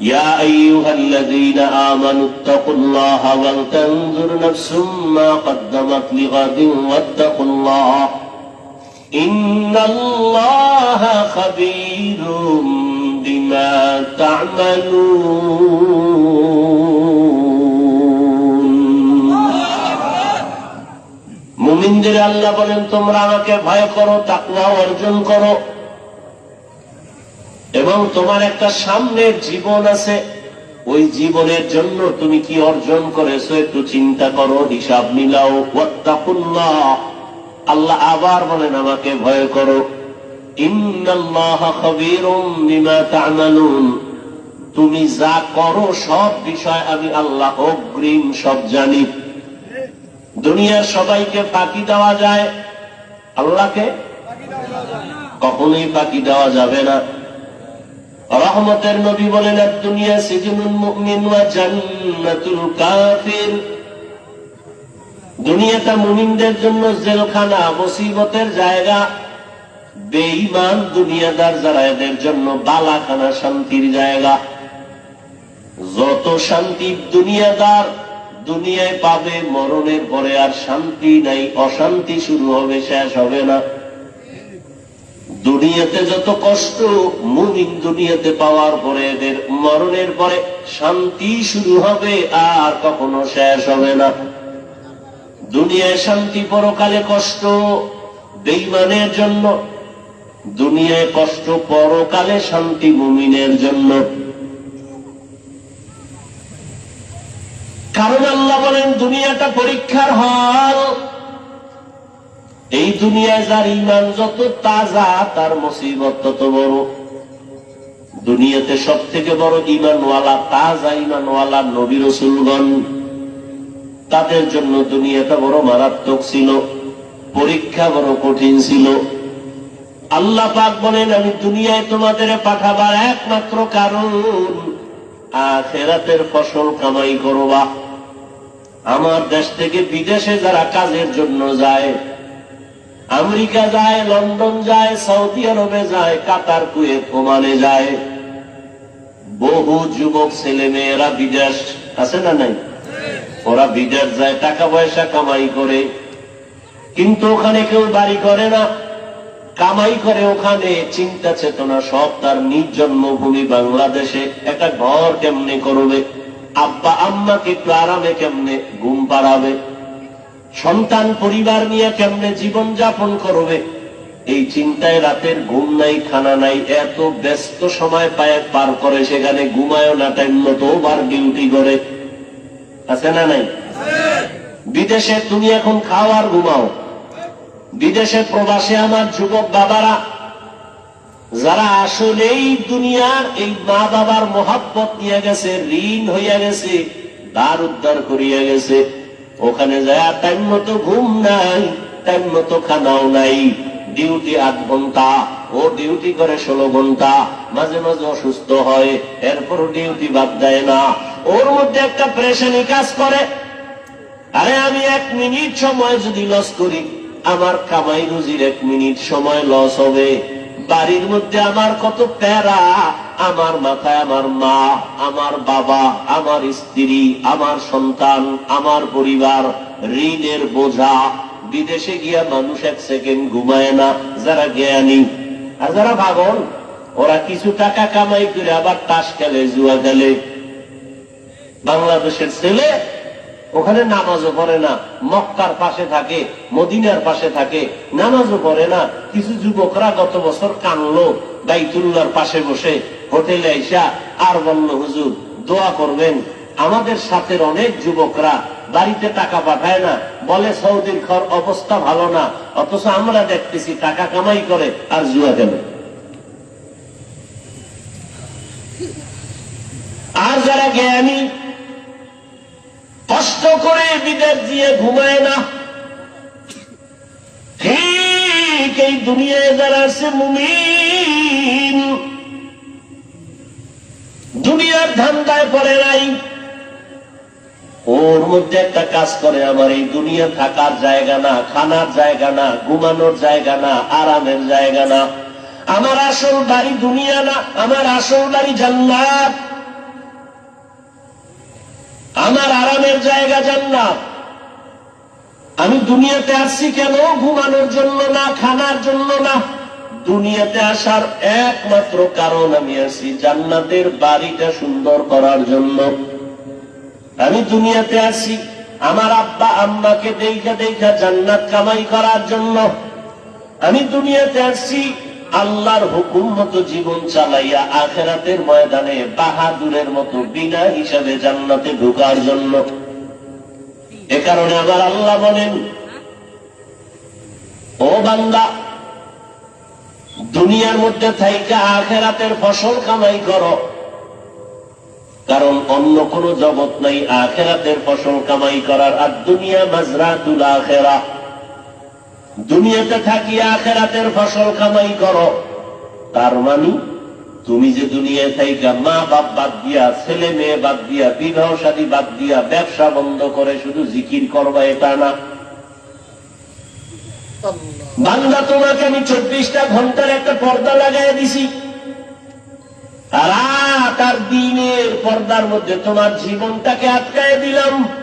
يا أيها الذين آمنوا اتقوا الله ولتنظر نفس ما قدمت لغد واتقوا الله إن الله خبير بما تعملون মুমিনদের আল্লাহ বলেন তোমরা আমাকে ভয় করো তাকওয়া অর্জন করো এবং তোমার একটা সামনের জীবন আছে, ওই জীবনের জন্য তুমি কি অর্জন করেছ একটু চিন্তা করো, হিসাব মিলাও আল্লাহ আবার বলেন আমাকে ভয় করো। তুমি যা করো সব বিষয় আমি আল্লাহ অগ্রিম সব জানি। দুনিয়ার সবাইকে ফাঁকি দেওয়া যায়। আল্লাহকে? কখনোই ফাঁকি দেওয়া যাবে না। রহমতের নবী বলেন, আর দুনিয়া সিজনুল মুমিন ওয়া জান্নাতুল কাফির। দুনিয়াটা মুমিনদের জন্য জেলখানা, মুসিবতের জায়গা। বেঈমান দুনিয়াদার যারা এদের জন্য বালাখানা শান্তির জায়গা। যত শান্তি দুনিয়াদার, দুনিয়ায় পাবে, মরণের পরে আর শান্তি নাই, অশান্তি শুরু হবে, শেষ হবে না। দুনিয়াতে যত কষ্ট, মুমিন দুনিয়াতে পাওয়ার পরে এদের মরণের পরে শান্তি শুরু হবে আর কখনো শেষ হবে না। দুনিয়ায় শান্তি পরকালে কষ্ট, বেইমানের জন্য। দুনিয়ায় কষ্ট পরকালে শান্তি মুমিনের জন্য। কারণ আল্লাহ বলেন, দুনিয়াটা পরীক্ষার হল। এই দুনিয়ায় যার ইমান যত তাজা, তার মুসিবত তত বড়। দুনিয়াতে সব থেকে বড় ইমানওয়ালা তাজা ইমানওয়ালা নবী রসুলগণ। তাদের জন্য দুনিয়াটা বড় মারাত্মক ছিল, পরীক্ষা বড় কঠিন ছিল। আল্লাহ পাক বলেন, আমি দুনিয়ায় তোমাদের পাঠাবার একমাত্র কারণ, আখেরাতের ফসল কামাই করবা। আমার দেশ থেকে বিদেশে যারা কাজের জন্য যায় আমেরিকা যায়, লন্ডন যায়, সৌদি আরবে যায়, কাতার, কুয়েত, ওমানে যায়। বহু যুবক ছেলে মেয়েরা বিদেশ, আছে না নাই? ওরা বিদেশ যায়, টাকা পয়সা কামাই করে। কিন্তু ওখানে কেউ বাড়ি করে না। কামাই করে ওখানে, চিন্তা চেতনা সব তার নিজ জন্মভূমি বাংলাদেশে। একটা ঘর কেমনে করবে? আব্বা, আম্মাকে একটু আরামে কেমনে ঘুম পাড়াবে? সন্তান, পরিবার নিয়ে কেমনে জীবন যাপন করবে? এই চিন্তায় রাতের ঘুম নাই, খানা নাই, এত ব্যস্ত সময় পায় পার করে সেখানে ঘুমায়ও না টাইম মতো ওভার ডিউটি করে। আছে না নাই? বিদেশে তুমি এখন খাও আর ঘুমাও। বিদেশে প্রবাসে আমার যুবক বাবারা, যারা আসলেই দুনিয়ার এই মা বাবার মহাব্বত নিয়ে গেছে, ঋণ হইয়া গেছে দ্বার উদ্ধার করিয়া গেছে ওখানে যায় টাইম মতো ঘুম নাই টাইম মতো খানাও নাই। ডিউটি আট ঘণ্টা, ও ডিউটি করে ষোলো ঘণ্টা, মাঝে মাঝে অসুস্থ হয় এরপর ডিউটি বাদ দেয় না। ওর মধ্যে একটা প্রেশানি কাজ করে। আরে আমি এক মিনিট সময় যদি লস করি, আমার কামাই রুজির এক মিনিট সময় লস হবে। বাড়ির মধ্যে আমার কত প্যারা, আমার মাথায় আমার মা, আমার বাবা, আমার স্ত্রী, আমার সন্তান, আমার পরিবার, ঋণের বোঝা। বিদেশে গিয়া মানুষ এক সেকেন্ড ঘুমায় না, যারা জ্ঞানী। আর যারা ভাগন ওরা কিছু টাকা কামাই করে আবার তাস খেলে, জুয়া খেলে। বাংলাদেশের ছেলে ওখানে নামাজও পড়ে না, মক্কার পাশে থাকে, মদিনার পাশে থাকে, নামাজও পড়ে না। কিছু যুবকরা গত বছর কানলো বাইতুল্লার পাশে বসে হোটেলে আইসা আর বলল, হুজুর, দোয়া করবেন। আমাদের সাথে অনেক যুবকরা বাড়িতে টাকা পাঠায় না। বলে সৌদির ঘর অবস্থা ভালো না, অথচ আমরা দেখতেছি টাকা কামাই করে আর জুয়া খেলে। আর যারা জ্ঞানী কষ্ট করে বিদেশ দিয়ে ঘুমায় না। ঠিক এই দুনিয়ায় যারা আছে মুমিন, দুনিয়ার ধান্দায় পড়ে নাই। ওর মধ্যে একটা কাজ করে আমার, এই দুনিয়া থাকার জায়গা না, খানার জায়গা না, ঘুমানোর জায়গা না, আরামের জায়গা না। আমার আসল বাড়ি দুনিয়া না, আমার আসল বাড়ি জান্নাত। আমার আরামের জায়গা জান্নাত। আমি দুনিয়াতে আসছি কেন? ঘুমানোর জন্য না, খানার জন্য না। দুনিয়াতে আসার একমাত্র কারণ আমি আছি জান্নাতের বাড়িটা সুন্দর করার জন্য। আমি দুনিয়াতে আসি আমার আব্বা, আম্মাকে দেখা দেখা জান্নাত কামাই করার জন্য। আমি দুনিয়াতে আসছি আল্লাহর হুকুম মতো জীবন চালাইয়া আখেরাতের ময়দানে বাহাদুরের মতো বিনা হিসাবে জান্নাতে ঢোকার জন্য। এ কারণে আমার আল্লাহ বলেন, ও বান্দা, দুনিয়ার মধ্যে থাইকা আখেরাতের ফসল কামাই করো। কারণ অন্য কোন জগৎ নাই আখেরাতের ফসল কামাই করার, আর দুনিয়া মাজরাতুল আখেরা। দুনিয়াতে থাকি, আখেরাতের ফসল কামাই করো। তার মানে তুমি যে দুনিয়ায় থাইকা, মা বাপ বাদ দিয়া, ছেলে মেয়ে বাদ দিয়া, বিবাহ শাদী বাদ দিয়া, ব্যবসা বন্ধ করে শুধু জিকির করবা, এটা না। বাংলা তোমাকে আমি চব্বিশটা ঘণ্টার একটা পর্দা লাগাই দিছি। রাত আর দিনের পর্দার মধ্যে তোমার জীবনটাকে আটকায় দিলাম।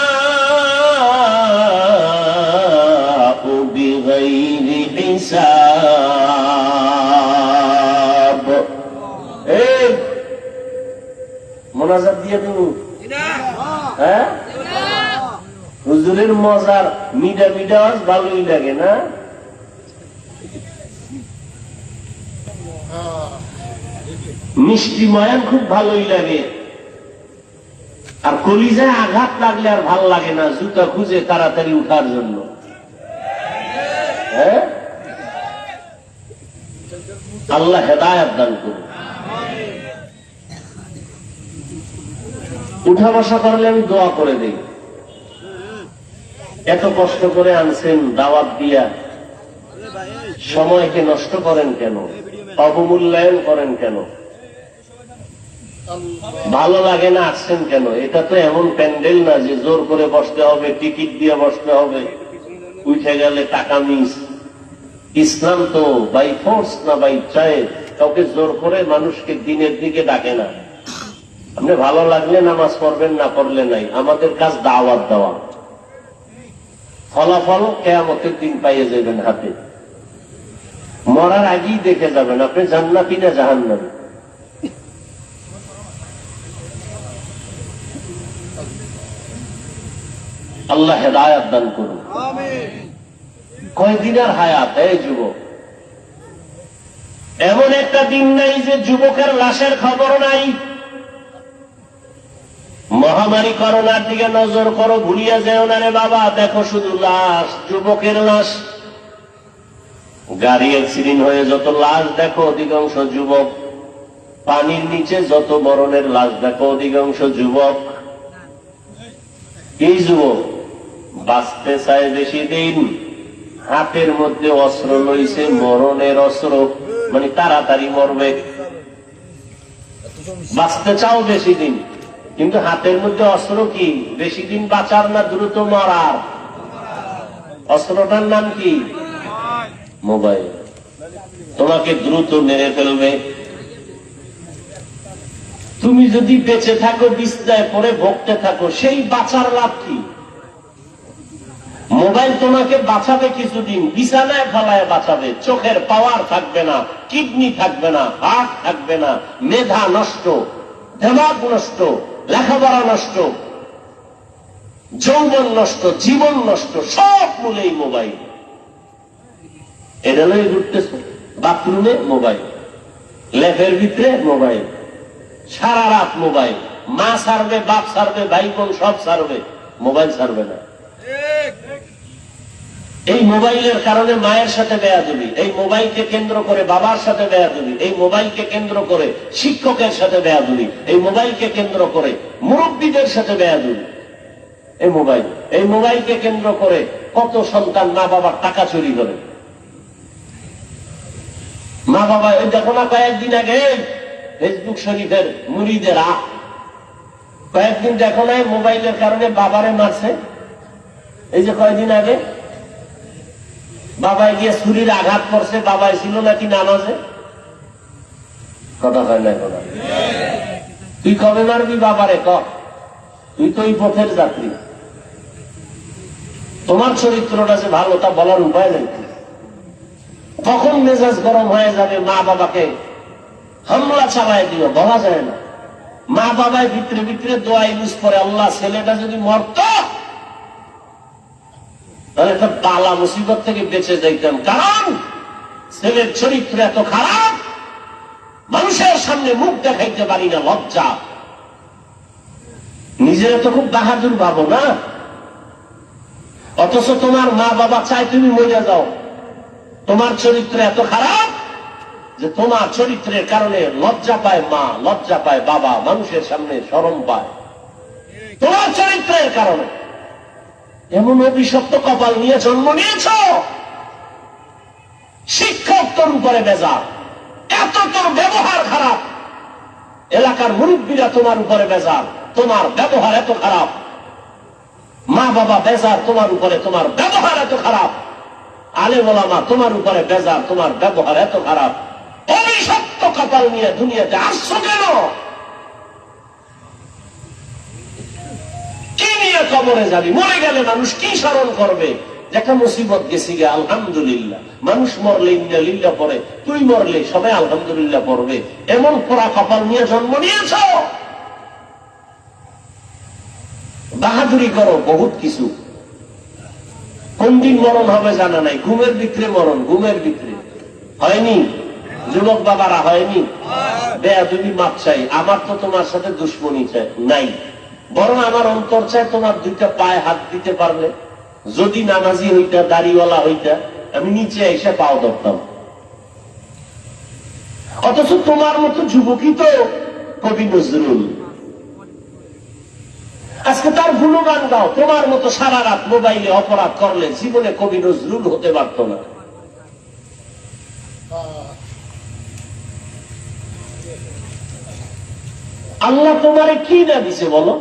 মোনাজাত দিয়ে তুমি হ্যাঁ? হুজুরের মজার মিডা মিডা ভালোই লাগে, না? মিষ্টি ময়ান খুব ভালোই লাগে। আর কলিজায় আঘাত লাগলে আর ভালো লাগে না, জুতা খুঁজে তাড়াতাড়ি উঠার জন্য। হ্যাঁ? আল্লাহ হেদায়াত দান করুন। উঠা বসা করলে আমি দোয়া করে দেই। এত কষ্ট করে আনছেন দাওয়াত দিয়া। সময়কে নষ্ট করেন কেন? অবমূল্যায়ন করেন কেন? ভালো লাগে না আসছেন কেন? এটা তো এমন প্যান্ডেল না যে জোর করে বসতে হবে, টিকিট দিয়ে বসতে হবে। উঠে গেলে টাকা মিস। ইসলাম তো বাই ফোর্স না বাই চায় কাউকে জোর করে মানুষকে দিনের দিকে ডাকে না। আপনি ভালো লাগলে নামাজ পড়বেন, না পড়লে নাই। আমাদের কাজ দাওয়াত দেওয়া। ফলাফল কেয়ামতের দিন পাইয়ে যাবেন হাতে। মরার আগেই দেখে যাবেন, আপনি জান্নাতি না জাহান্নাবি আল্লাহ হেদায়াত দান করুন। কয়দিনের হায়াত এই যুবক? এমন একটা দিন নাই যে যুবকের লাশের খবর নাই। মহামারী করোনার দিকে নজর করো, ভুলিয়া যেও না রে বাবা। দেখো শুধু লাশ, যুবকের লাশ। গাড়ি অ্যাক্সিডেন্ট হয়ে যত লাশ দেখো, অধিকাংশ যুবক। পানির নিচে যত মরণের লাশ দেখো, অধিকাংশ যুবক। এই যুবক বাঁচতে চায় বেশি দিন, হাতের মধ্যে অস্ত্র লইছে, মরণের অস্ত্র মানে তাড়াতাড়ি মরবে। বাঁচতে চাও বেশি দিন। কিন্তু হাতের মধ্যে অস্ত্র কি? বেশি দিন বাঁচার না দ্রুত মরার? অস্ত্রটার নাম কি? মোবাইল। তোমাকে দ্রুত মেরে ফেলবে। তুমি যদি বেঁচে থাকো বিস্তায় পরে ভোগতে থাকো, সেই বাঁচার লাভ কি? মোবাইল তোমাকে বাঁচাবে কিছুদিন, বিছানায় ফেলায় বাঁচাবে। চোখের পাওয়ার থাকবে না, কিডনি থাকবে না, হার্ট থাকবে না, মেধা নষ্ট, দেমাগ নষ্ট। লেখাপড়া নষ্ট, যৌবন নষ্ট, জীবন নষ্ট, সব মূলেই মোবাইল। এটা লই ঘুরতেছে বাথরুমে মোবাইল লেফের ভিতরে মোবাইল, সারা রাত মোবাইল। মা সারবে, বাপ সারবে, ভাই বোন সব সারবে, মোবাইল সারবে না। এই মোবাইলের কারণে মায়ের সাথে বেয়াদবি, এই মোবাইলকে কেন্দ্র করে বাবার সাথে বেয়াদবি, এই মোবাইলকে কেন্দ্র করে শিক্ষকের সাথে বেয়াদবি, এই মোবাইলকে কেন্দ্র করে মুরব্বীদের সাথে বেয়াদবি। এই মোবাইল, এই মোবাইলকে কেন্দ্র করে কত সন্তান মা বাবার টাকা চুরি করে। মা বাবা এই দেখো না কয়েকদিন আগে ফেসবুক শরীফের মুড়িদেরা কয়েকদিন দেখো না মোবাইলের কারণে বাবারে মারছে। এই যে কয়েকদিন আগে বাবাই গিয়ে ছুরির আঘাত করছে, বাবাই ছিল নাকি নামাজে? কথা হয় না কথা তুই কবে মারবি বাবারে ক? তুই তো এই পথের যাত্রী। তোমার চরিত্রটা যে ভালো, তা বলার উপায় নেই। কখন মেজাজ গরম হয়ে যাবে মা বাবাকে? হামলা চালায় দিও, বলা যায় না। মা বাবায় ভিতরে ভিতরে দোয়া ইউজ করে, আল্লাহ ছেলেটা যদি মরত তাহলে একটা বালা মুসিবত থেকে বেঁচে যাইতাম। কারণ ছেলের চরিত্র এত খারাপ, মানুষের সামনে মুখ দেখাইতে পারি না, লজ্জা। নিজেরা তো খুব বাহাদুর ভাবো না? অথচ তোমার মা বাবা চায় তুমি মরে যাও। তোমার চরিত্র এত খারাপ যে তোমার চরিত্রের কারণে লজ্জা পায় মা, লজ্জা পায় বাবা, মানুষের সামনে সরম পায়। তোমার চরিত্রের কারণে। এমন অভিশপ্ত কপাল নিয়ে জন্ম নিয়েছ? শিক্ষক তোর উপরে বেজার। এত তোর ব্যবহার খারাপ। এলাকার মুরব্বীরা তোমার উপরে বেজার। তোমার ব্যবহার এত খারাপ। মা বাবা বেজার তোমার উপরে, তোমার ব্যবহার এত খারাপ। আলে মা তোমার উপরে বেজার, তোমার ব্যবহার এত খারাপ। অভিশপ্ত কপাল নিয়ে দুনিয়াতে আসছো কেন? নিয়ে কবরে যাবি। মরে গেলে মানুষ কি স্মরণ করবে? দেখা মুসিবত গেছি গে আলহামদুলিল্লাহ। মানুষ মরলে ইন্না লিল্লা পরে তুই মরলে সবাই আলহামদুলিল্লাহ পড়বে। এমন পোড়া কপাল নিয়ে জন্ম নিয়েছ? বাহাদুরি করো বহুত কিছু। কোন দিন মরণ হবে জানা নাই। ঘুমের ভিতরে মরণ ঘুমের ভিতরে। হয়নি? যুবক বাবারা হয়নি? বেয়া তুমি মাপ চাই। আমার তো তোমার সাথে দুশ্মনী চাই। নাই। বরং আমার অন্তর চায় তোমার দুইটা পায়ে হাত দিতে পারলে। যদি নামাজি হইতা, দাড়িওয়ালা হইতা, আমি নিচে এসে পাও ধরতাম। অথচ তোমার মতো যুবকই তো কবি নজরুল। আজকে তার গুণগান গাও, তোমার মতো সারা রাত মোবাইলে অপরাধ করলে জীবনে কবি নজরুল হতে পারত না। আল্লাহ তোমারে কি না দিছে বলো?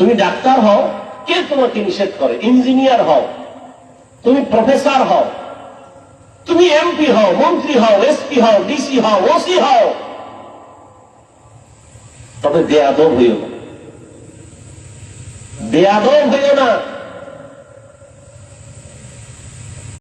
তুমি ডাক্তার হও, কে তোমাকে নিষেধ করে? ইঞ্জিনিয়ার হও, তুমি প্রফেসর হও, তুমি এমপি হও, মন্ত্রী হও, এসপি হও, ডিসি হও, ওসি হও। তবে বেয়াদব হইও না। বেয়াদব হইও না।